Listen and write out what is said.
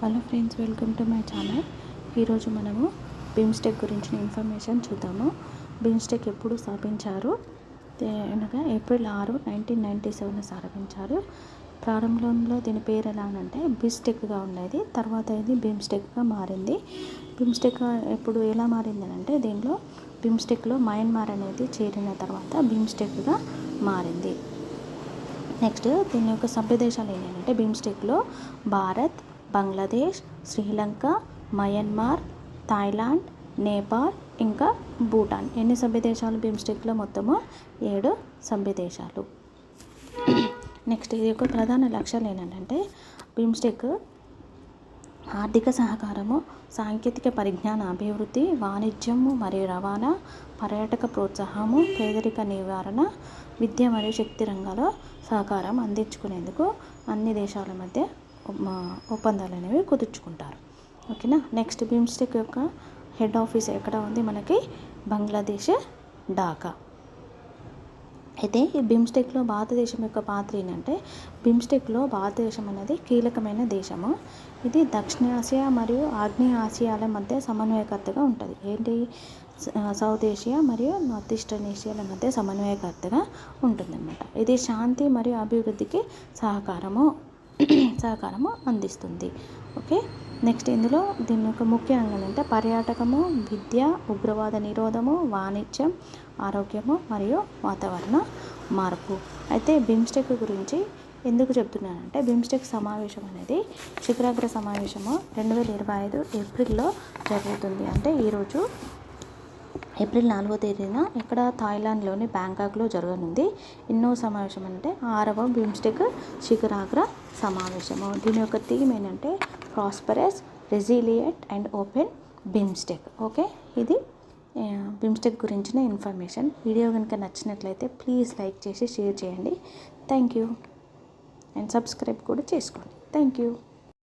Hello friends welcome to my channel. ఈరోజు మనము BIMSTEC గురించిన ఇన్ఫర్మేషన్ చూద్దాము. బిమ్స్టెక్ ఎప్పుడు స్థాపించారు? అనగా ఏప్రిల్ ఆరు నైన్టీన్ నైంటీ సెవెన్ స్థాపించారు. ప్రారంభంలో దీని పేరు ఎలా అంటే బిమ్స్టెక్గా ఉండేది తర్వాత ఇది బిమ్స్టెక్గా మారింది. బిమ్స్టెక్ ఎప్పుడు ఎలా మారింది అంటే దీనిలో బిమ్స్టెక్లో మయన్మార్ అనేది చేరిన తర్వాత బిమ్స్టెక్గా మారింది. నెక్స్ట్ దీని యొక్క సభ్య దేశాలు ఏంటంటే బిమ్స్టెక్లో భారత్ బంగ్లాదేశ్ శ్రీలంక మయన్మార్ థాయిలాండ్ నేపాల్ ఇంకా భూటాన్. ఎన్ని సభ్య దేశాలు బిమ్స్టెక్లో మొత్తము? ఏడు సభ్య దేశాలు నెక్స్ట్ ఇది యొక్క ప్రధాన లక్ష్యాలు ఏంటంటే బిమ్స్టెక్ ఆర్థిక సహకారము సాంకేతిక పరిజ్ఞాన అభివృద్ధి వాణిజ్యము మరియు రవాణా పర్యాటక ప్రోత్సాహము పేదరిక నివారణ విద్య మరియు శక్తి రంగాల్లో సహకారం అందించుకునేందుకు అన్ని దేశాల మధ్య ఒప్పందాలు అనేవి కుదుర్చుకుంటారు. ఓకేనా? నెక్స్ట్ బిమ్స్టెక్ యొక్క హెడ్ ఆఫీస్ ఎక్కడ ఉంది? మనకి బంగ్లాదేశ్ ఢాకా. అయితే ఈ బిమ్స్టెక్లో భారతదేశం యొక్క పాత్ర ఏంటంటే బిమ్స్టెక్లో భారతదేశం అనేది కీలకమైన దేశము. ఇది దక్షిణాసియా మరియు ఆగ్నేయ ఆసియాల మధ్య సమన్వయకర్తగా ఉంటుంది. ఏంటి? సౌత్ ఏషియా మరియు నార్త్ ఈస్టర్న్ ఏషియాల మధ్య సమన్వయకర్తగా ఉంటుందన్నమాట. ఇది శాంతి మరియు అభివృద్ధికి సహకారము. సహకారము అందిస్తుంది. ఓకే? నెక్స్ట్ ఇందులో దీని యొక్క ముఖ్య రంగాలు అంటే పర్యాటకము విద్య ఉగ్రవాద నిరోధము వాణిజ్యం ఆరోగ్యము మరియు వాతావరణ మార్పు. అయితే బిమ్స్టెక్ గురించి ఎందుకు చెప్తున్నానంటే బిమ్స్టెక్ సమావేశం అనేది శిఖరాగ్ర సమావేశము రెండు వేల ఇరవై ఐదు ఏప్రిల్లో జరుగుతుంది. అంటే ఈరోజు ఏప్రిల్ నాలుగో తేదీన ఇక్కడ థాయిలాండ్లోని బ్యాంకాక్లో జరగనుంది. ఎన్నో సమావేశం అంటే ఆరవ బిమ్స్టెక్ శిఖరాగ్ర సమావేశము దీని యొక్క థీమ్ ఏంటంటే prosperous resilient and open BIMSTEC okay? ఇది ఆ, బిమ్స్టెక్ గురించిన ఇన్ఫర్మేషన్. వీడియో కనుక నచ్చినట్లయితే ప్లీజ్ లైక్ చేసి షేర్ చేయండి. Thank you. అండ్ సబ్స్క్రైబ్ కూడా చేసుకోండి. Thank you.